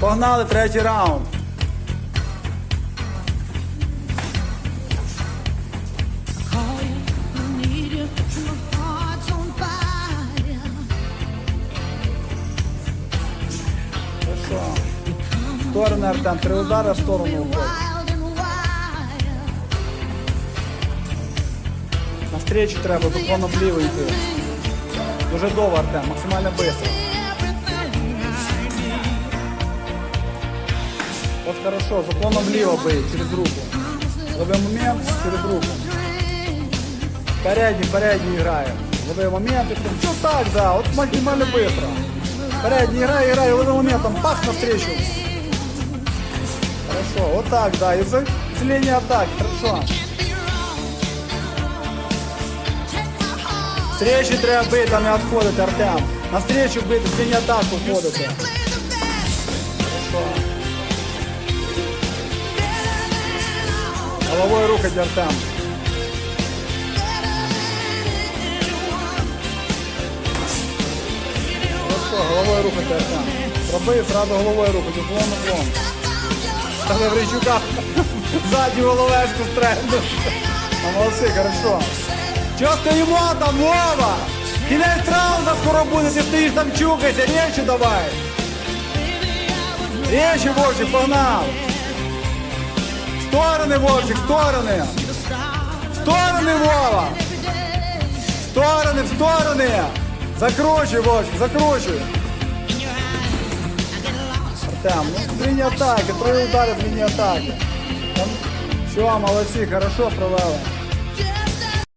Погнали третій раунд. Сторони, Артем, три удари в сторону. Навстрічу треба, буквально вліво йти. Дуже довго, Артем, максимально швидко. От хорошо, з уклоном вліво бий, через руку. Лови момент, через руку. Передній, передній грає. Лови момент, і потім, все так, да, от максимально швидко. Передній грає, грає, лови моментом, пах навстречу. Хорошо, вот так, да, и за, с линии атаки, хорошо. Встречі треба бити, а не відходити, Артем. На встречу бити, з лінії атаки входити. Головою рухати, Артем. Хорошо, головою рухати, Артем. Роби, зразу головою рухати, уклон, уклон. Та не Вричука ззаді головешку стрельну. А молодці, хорошо. Чого стоїмо там, Вова? Кінець раунда скоро буде, ти стоїш там чукайся, речі давай. Речі, Вовчик, погнав. Сторони, Вовчик, сторони. В Сторони, Вова. В Сторони, в сторони. Закручуй, Вовчик, закручуй. Артем, ну лінії атаки, три удари лінії атаки. Все, молодці, хорошо провели.